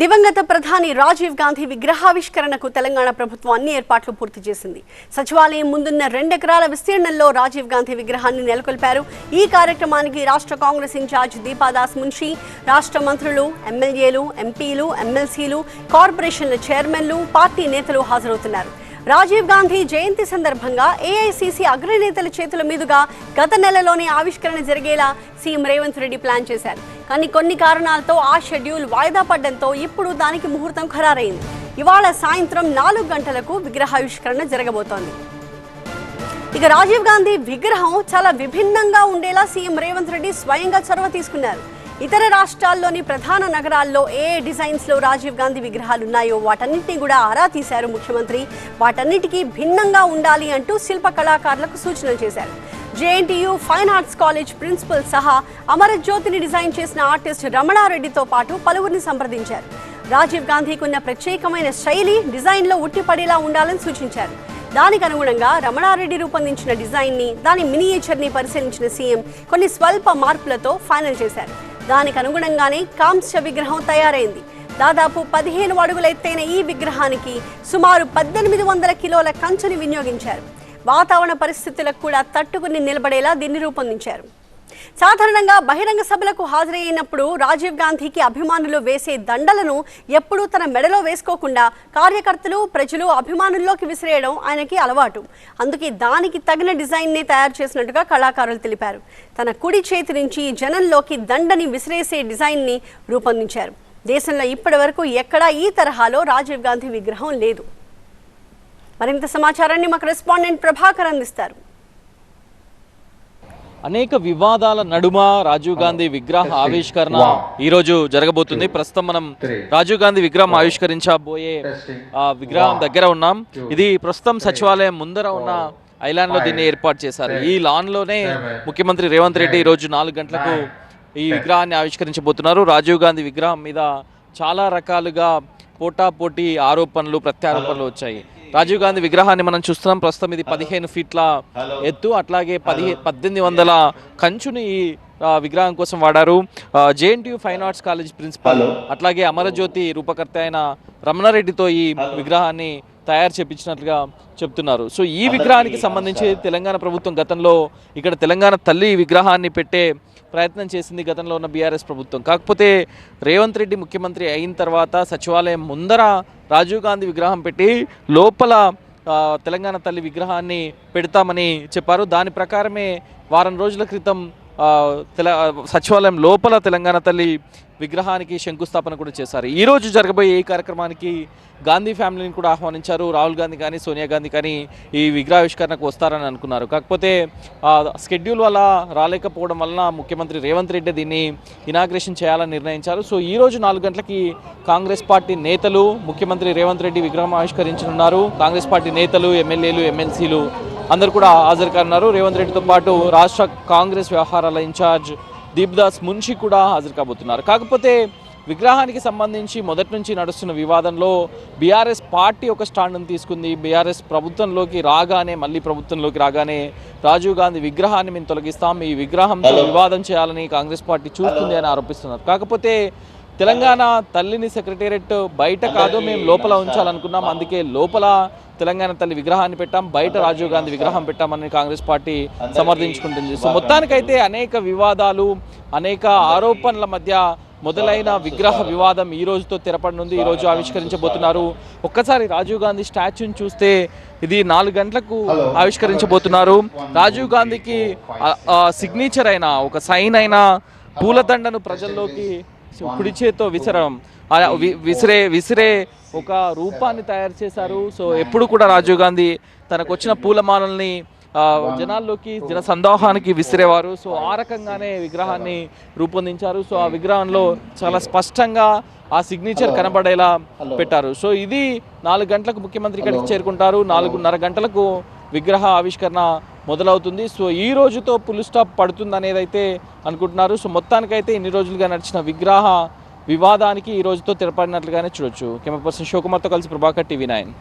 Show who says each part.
Speaker 1: దివంగత ప్రధాని రాజీవ్ గాంధీ విగ్రహావిష్కరణకు తెలంగాణ ప్రభుత్వం అన్ని ఏర్పాట్లు పూర్తి చేసింది. సచివాలయం ముందున్న రెండెకరాల విస్తీర్ణంలో రాజీవ్ గాంధీ విగ్రహాన్ని నెలకొల్పారు. ఈ కార్యక్రమానికి రాష్ట్ర కాంగ్రెస్ ఇన్ఛార్జ్ దీపాదాస్ మున్షి రాష్ట్ర మంత్రులు ఎమ్మెల్యేలు ఎంపీలు ఎమ్మెల్సీలు కార్పొరేషన్ల చైర్మన్లు పార్టీ నేతలు హాజరవుతున్నారు. రాజీవ్ గాంధీ జయంతి సందర్భంగా ఏఐసిసి అగ్రనేతల చేతుల మీదుగా గత నెలలోనే ఆవిష్కరణ జరిగేలా సీఎం రేవంత్ రెడ్డి ప్లాన్ చేశారు. కానీ కొన్ని కారణాలతో ఆ షెడ్యూల్ వాయిదా పడడంతో ఇప్పుడు దానికి ముహూర్తం ఖరారైంది. ఇవాళ సాయంత్రం నాలుగు గంటలకు విగ్రహావిష్కరణ జరగబోతోంది. ఇక రాజీవ్ గాంధీ విగ్రహం చాలా విభిన్నంగా ఉండేలా సీఎం రేవంత్ రెడ్డి స్వయంగా చొరవ తీసుకున్నారు. ఇతర రాష్ట్రాల్లోని ప్రధాన నగరాల్లో ఏ డిజైన్స్లో డిజైన్స్లో రాజీవ్ గాంధీ విగ్రహాలు ఉన్నాయో వాటన్నింటినీ కూడా ఆరా తీశారు ముఖ్యమంత్రి. వాటన్నిటికీ భిన్నంగా ఉండాలి అంటూ శిల్ప కళాకారులకు సూచనలు చేశారు. JNTU fine arts college principal సహా అమరజ్యోతిని డిజైన్ చేసిన ఆర్టిస్ట్ రమణారెడ్డితో పాటు పలువురిని సంప్రదించారు. రాజీవ్ గాంధీకి ఉన్న ప్రత్యేకమైన శైలి డిజైన్లో ఉట్టిపడేలా ఉండాలని సూచించారు. దానికి అనుగుణంగా రమణారెడ్డి రూపొందించిన డిజైన్ని దాని మినియేచర్ని పరిశీలించిన సీఎం కొన్ని స్వల్ప మార్పులతో ఫైనల్ చేశారు. దానికి అనుగుణంగానే కాంస్య విగ్రహం తయారైంది. దాదాపు పదిహేను అడుగుల ఎత్తైన ఈ విగ్రహానికి సుమారు పద్దెనిమిది వందల కిలోల కంచుని వినియోగించారు. వాతావరణ పరిస్థితులకు కూడా తట్టుకుని నిలబడేలా దీన్ని రూపొందించారు. సాధారణంగా బహిరంగ సభలకు హాజరైనప్పుడు రాజీవ్ గాంధీకి అభిమానులు వేసే దండలను ఎప్పుడూ తన మెడలో వేసుకోకుండా కార్యకర్తలు ప్రజలు అభిమానుల్లోకి విసిరేయడం ఆయనకి అలవాటు. అందుకే దానికి తగిన డిజైన్ని తయారు చేసినట్టుగా కళాకారులు తెలిపారు. తన కుడి చేతి నుంచి జనంలోకి దండని విసిరేసే డిజైన్ని రూపొందించారు. దేశంలో ఇప్పటి వరకు ఎక్కడా ఈ తరహాలో రాజీవ్ గాంధీ విగ్రహం లేదు. మరింత సమాచారాన్ని మాకు రెస్పాండెంట్ ప్రభాకర్ అందిస్తారు.
Speaker 2: అనేక వివాదాల నడుమ రాజీవ్ గాంధీ విగ్రహ ఆవిష్కరణ ఈ రోజు జరగబోతుంది. ప్రస్తుతం మనం రాజీవ్ గాంధీ విగ్రహం ఆవిష్కరించబోయే ఆ విగ్రహం దగ్గర ఉన్నాం. ఇది ప్రస్తుతం సచివాలయం ముందర ఉన్న ఐలాండ్లో దీన్ని ఏర్పాటు చేశారు. ఈ లాన్లోనే ముఖ్యమంత్రి రేవంత్ రెడ్డి ఈ రోజు నాలుగు గంటలకు ఈ విగ్రహాన్ని ఆవిష్కరించబోతున్నారు. రాజీవ్ గాంధీ విగ్రహం మీద చాలా రకాలుగా పోటా పోటీ ఆరోపణలు ప్రత్యారోపణలు వచ్చాయి. రాజీవ్ గాంధీ విగ్రహాన్ని మనం చూస్తున్నాం. ప్రస్తుతం ఇది పదిహేను ఫీట్ల ఎత్తు. అట్లాగే పదిహే పద్దెనిమిది వందల కంచుని ఈ విగ్రహం కోసం వాడారు. JNTU fine arts college principal అట్లాగే అమరజ్యోతి రూపకర్త అయిన రమణారెడ్డితో ఈ విగ్రహాన్ని తయారు చేపించినట్లుగా చెప్తున్నారు. సో ఈ విగ్రహానికి సంబంధించి తెలంగాణ ప్రభుత్వం గతంలో ఇక్కడ తెలంగాణ తల్లి విగ్రహాన్ని పెట్టే ప్రయత్నం చేసింది గతంలో ఉన్న బీఆర్ఎస్ ప్రభుత్వం. కాకపోతే రేవంత్ రెడ్డి ముఖ్యమంత్రి అయిన తర్వాత సచివాలయం ముందర రాజీవ్ గాంధీ విగ్రహం పెట్టి లోపల తెలంగాణ తల్లి విగ్రహాన్ని పెడతామని చెప్పారు. దాని ప్రకారమే వారం రోజుల క్రితం తెల సచివాలయం లోపల తెలంగాణ తల్లి విగ్రహానికి శంకుస్థాపన కూడా చేశారు. ఈరోజు జరగబోయే ఈ కార్యక్రమానికి గాంధీ ఫ్యామిలీని కూడా ఆహ్వానించారు. రాహుల్ గాంధీ కానీ సోనియా గాంధీ కానీ ఈ విగ్రహావిష్కరణకు వస్తారని అనుకున్నారు. కాకపోతే షెడ్యూల్ స్కెడ్యూల్ వల్ల రాలేకపోవడం వలన ముఖ్యమంత్రి రేవంత్ రెడ్డి దీన్ని ఇనాగ్రేషన్ చేయాలని నిర్ణయించారు. సో ఈ రోజు నాలుగు గంటలకి కాంగ్రెస్ పార్టీ నేతలు ముఖ్యమంత్రి రేవంత్ రెడ్డి విగ్రహం ఆవిష్కరించనున్నారు. కాంగ్రెస్ పార్టీ నేతలు ఎమ్మెల్యేలు ఎమ్మెల్సీలు అందరూ కూడా హాజరు కానున్నారు. రేవంత్ రెడ్డితో పాటు రాష్ట్ర కాంగ్రెస్ వ్యవహారాల ఇన్ఛార్జ్ దీప్దాస్ మున్షి కూడా హాజరు కాబోతున్నారు. కాకపోతే విగ్రహానికి సంబంధించి మొదటి నుంచి నడుస్తున్న వివాదంలో బీఆర్ఎస్ పార్టీ ఒక స్టాండ్ను తీసుకుంది. బీఆర్ఎస్ ప్రభుత్వంలోకి రాగానే మళ్ళీ ప్రభుత్వంలోకి రాగానే రాజీవ్ గాంధీ విగ్రహాన్ని మేము తొలగిస్తాం. ఈ విగ్రహంతో వివాదం చేయాలని కాంగ్రెస్ పార్టీ చూస్తుంది అని ఆరోపిస్తున్నారు. కాకపోతే తెలంగాణ తల్లిని సెక్రటేరియట్ బయట కాదు మేము లోపల ఉంచాలనుకున్నాం. అందుకే లోపల తెలంగాణ తల్లి విగ్రహాన్ని పెట్టాం బయట రాజీవ్ గాంధీ విగ్రహం పెట్టామని కాంగ్రెస్ పార్టీ సమర్థించుకుంటుంది. సో మొత్తానికైతే అనేక వివాదాలు అనేక ఆరోపణల మధ్య మొదలైన విగ్రహ వివాదం ఈ రోజుతో తెరపడనుంది ఈ రోజు ఆవిష్కరించబోతున్నారు. ఒక్కసారి రాజీవ్ గాంధీ స్టాచ్యూని చూస్తే ఇది నాలుగు గంటలకు ఆవిష్కరించబోతున్నారు. రాజీవ్ గాంధీకి సిగ్నేచర్ అయిన ఒక సైన్ అయిన పూలదండను ప్రజల్లోకి కుడి చేత్తో విసరడం. విసిరే విసిరే ఒక రూపాన్ని తయారు చేశారు. సో ఎప్పుడు కూడా రాజీవ్ గాంధీ తనకు వచ్చిన పూలమాలల్ని జనాల్లోకి జన సందోహానికి విసిరేవారు. సో ఆ రకంగానే విగ్రహాన్ని రూపొందించారు. సో ఆ విగ్రహంలో చాలా స్పష్టంగా ఆ సిగ్నేచర్ కనబడేలా పెట్టారు. సో ఇది నాలుగు గంటలకు ముఖ్యమంత్రి ఇక్కడికి చేరుకుంటారు. నాలుగున్నర గంటలకు విగ్రహ ఆవిష్కరణ మొదలవుతుంది. సో ఈ రోజుతో పుల్ స్టాప్ పడుతుంది అనేది అయితే అనుకుంటున్నారు. సో మొత్తానికైతే ఇన్ని రోజులుగా నడిచిన విగ్రహ వివాదానికి ఈ రోజుతో తెరపడినట్లుగానే చూడొచ్చు. కెమెరా పర్సన్ శివకుమార్తో కలిసి ప్రభాకర్ టీవీ నైన్.